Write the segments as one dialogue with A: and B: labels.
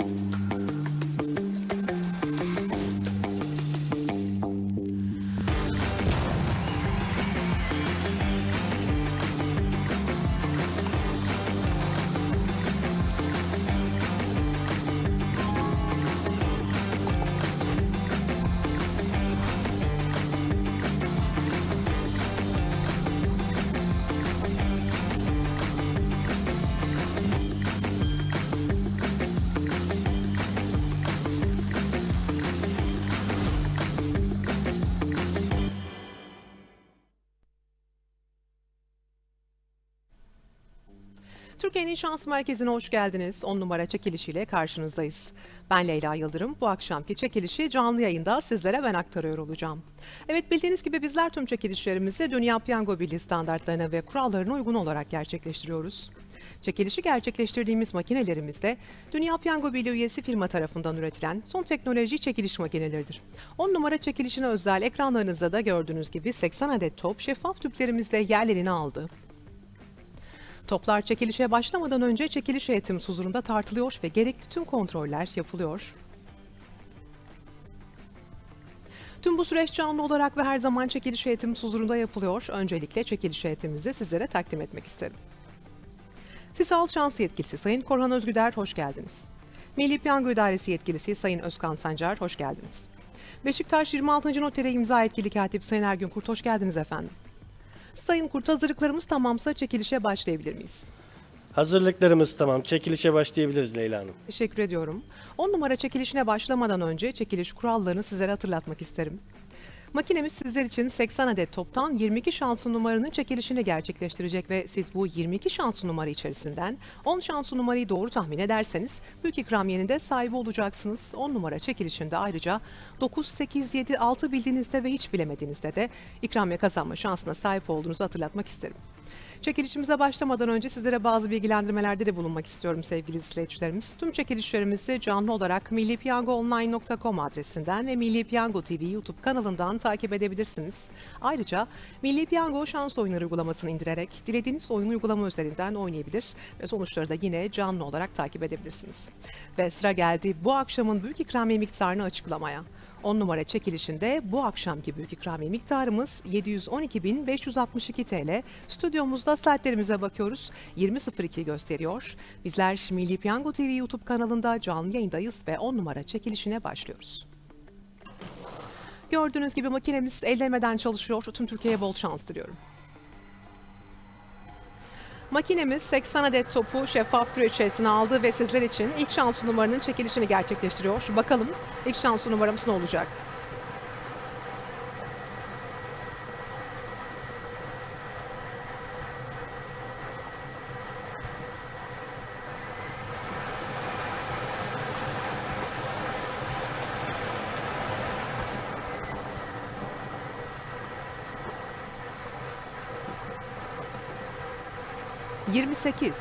A: Música Türkiye'nin Şans Merkezi'ne hoş geldiniz. 10 numara çekilişiyle karşınızdayız. Ben Leyla Yıldırım. Bu akşamki çekilişi canlı yayında sizlere ben aktarıyor olacağım. Evet bildiğiniz gibi bizler tüm çekilişlerimizi Dünya Piyango Birliği standartlarına ve kurallarına uygun olarak gerçekleştiriyoruz. Çekilişi gerçekleştirdiğimiz makinelerimizde Dünya Piyango Birliği üyesi firma tarafından üretilen son teknoloji çekiliş makineleridir. 10 numara çekilişine özel ekranlarınızda da gördüğünüz gibi 80 adet top şeffaf tüplerimizde yerlerini aldı. Toplar çekilişe başlamadan önce çekiliş heyetimiz huzurunda tartılıyor ve gerekli tüm kontroller yapılıyor. Tüm bu süreç canlı olarak ve her zaman çekiliş heyetimiz huzurunda yapılıyor. Öncelikle çekiliş heyetimizi sizlere takdim etmek isterim. TİSAL Şans Yetkilisi Sayın Korhan Özgüder hoş geldiniz. Milli Piyango İdaresi Yetkilisi Sayın Özkan Sancar hoş geldiniz. Beşiktaş 26. Notere imza yetkili katip Sayın Ergün Kurt hoş geldiniz efendim. Sayın Kurt hazırlıklarımız tamamsa çekilişe başlayabilir miyiz?
B: Hazırlıklarımız tamam. Çekilişe başlayabiliriz Leyla Hanım.
A: Teşekkür ediyorum. 10 numara çekilişine başlamadan önce çekiliş kurallarını sizlere hatırlatmak isterim. Makinemiz sizler için 80 adet toptan 22 şanslı numaranın çekilişini gerçekleştirecek ve siz bu 22 şanslı numara içerisinden 10 şanslı numarayı doğru tahmin ederseniz büyük ikramiyenin de sahibi olacaksınız. 10 numara çekilişinde ayrıca 9, 8, 7, 6 bildiğinizde ve hiç bilemediğinizde de ikramiye kazanma şansına sahip olduğunuzu hatırlatmak isterim. Çekilişimize başlamadan önce sizlere bazı bilgilendirmelerde de bulunmak istiyorum sevgili izleyicilerimiz. Tüm çekilişlerimizi canlı olarak millipiyangoonline.com adresinden ve Milli Piyango TV YouTube kanalından takip edebilirsiniz. Ayrıca Milli Piyango şans oyunları uygulamasını indirerek dilediğiniz oyun uygulama üzerinden oynayabilir ve sonuçları da yine canlı olarak takip edebilirsiniz. Ve sıra geldi bu akşamın büyük ikramiye miktarını açıklamaya. 10 numara çekilişinde bu akşamki büyük ikramiye miktarımız 712.562 TL. Stüdyomuzda saatlerimize bakıyoruz. 20.02 gösteriyor. Bizler Milli Piyango TV YouTube kanalında canlı yayındayız ve 10 numara çekilişine başlıyoruz. Gördüğünüz gibi makinemiz ellemeden çalışıyor. Tüm Türkiye'ye bol şans diliyorum. Makinemiz 80 adet topu şeffaf küre içerisine aldı ve sizler için ilk şans numaranın çekilişini gerçekleştiriyor. Bakalım ilk şans numaramız ne olacak? 28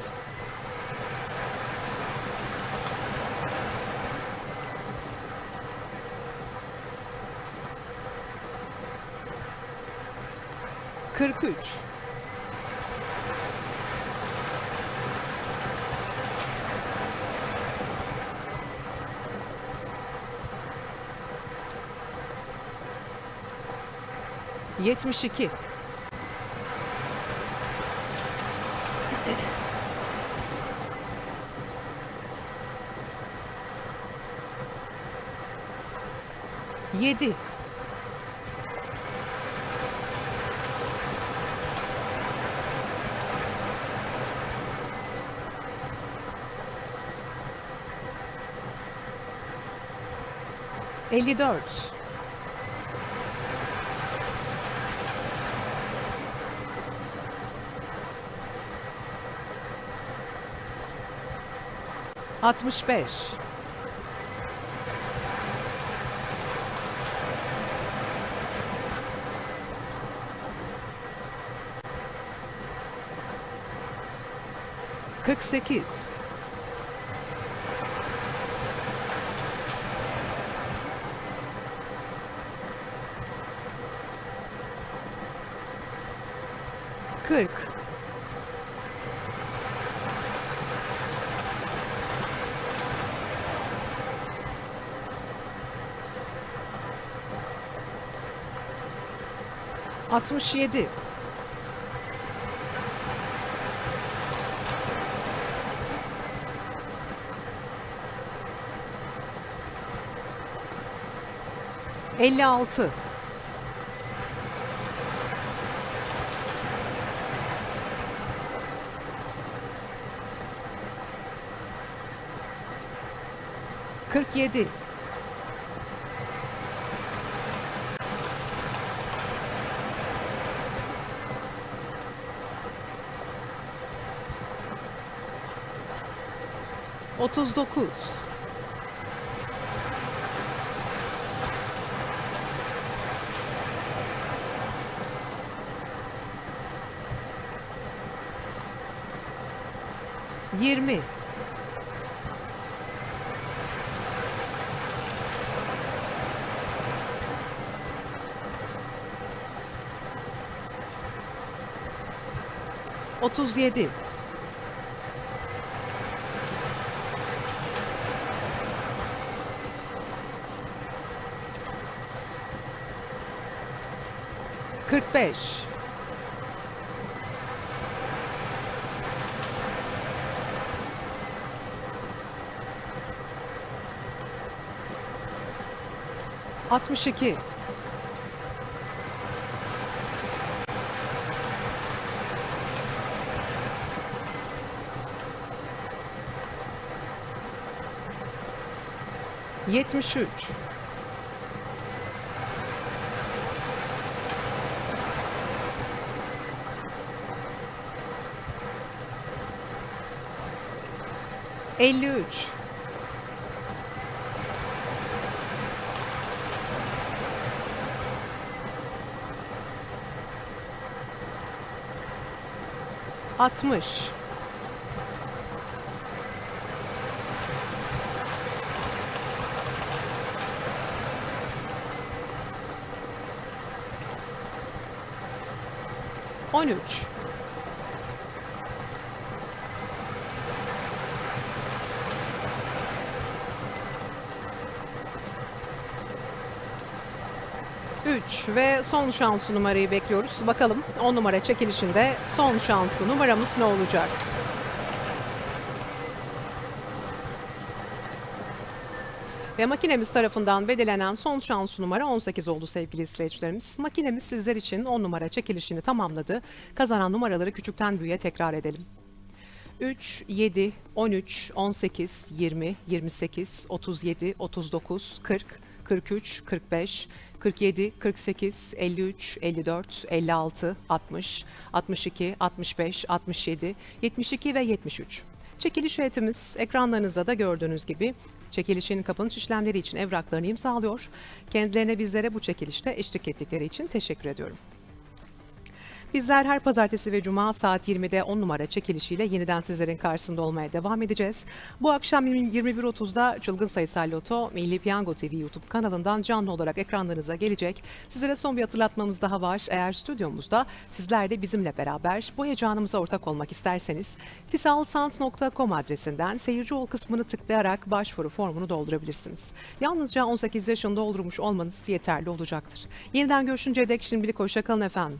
A: 43 72 Yedi. Elli dört. Altmış beş. 48 40 67 56 47 39 20 37 45 62 73 53 60 13 3 ve son şansı numarayı bekliyoruz. Bakalım 10 numara çekilişinde son şansı numaramız ne olacak? Ve makinemiz tarafından belirlenen son şans numara 18 oldu sevgili izleyicilerimiz. Makinemiz sizler için 10 numara çekilişini tamamladı. Kazanan numaraları küçükten büyüğe tekrar edelim. 3, 7, 13, 18, 20, 28, 37, 39, 40, 43, 45, 47, 48, 53, 54, 56, 60, 62, 65, 67, 72 ve 73. Çekiliş heyetimiz ekranlarınızda da gördüğünüz gibi çekilişin kapanış işlemleri için evraklarını imzalıyor. Kendilerine bizlere bu çekilişte eşlik ettikleri için teşekkür ediyorum. Bizler her pazartesi ve cuma saat 20'de 10 numara çekilişiyle yeniden sizlerin karşısında olmaya devam edeceğiz. Bu akşam 21.30'da Çılgın Sayısal Loto Milli Piyango TV YouTube kanalından canlı olarak ekranlarınıza gelecek. Sizlere son bir hatırlatmamız daha var. Eğer stüdyomuzda sizler de bizimle beraber bu heyecanımıza ortak olmak isterseniz tisalsans.com adresinden seyirci ol kısmını tıklayarak başvuru formunu doldurabilirsiniz. Yalnızca 18 yaşında doldurmuş olmanız yeterli olacaktır. Yeniden görüşünceye dek şimdilik hoşçakalın efendim.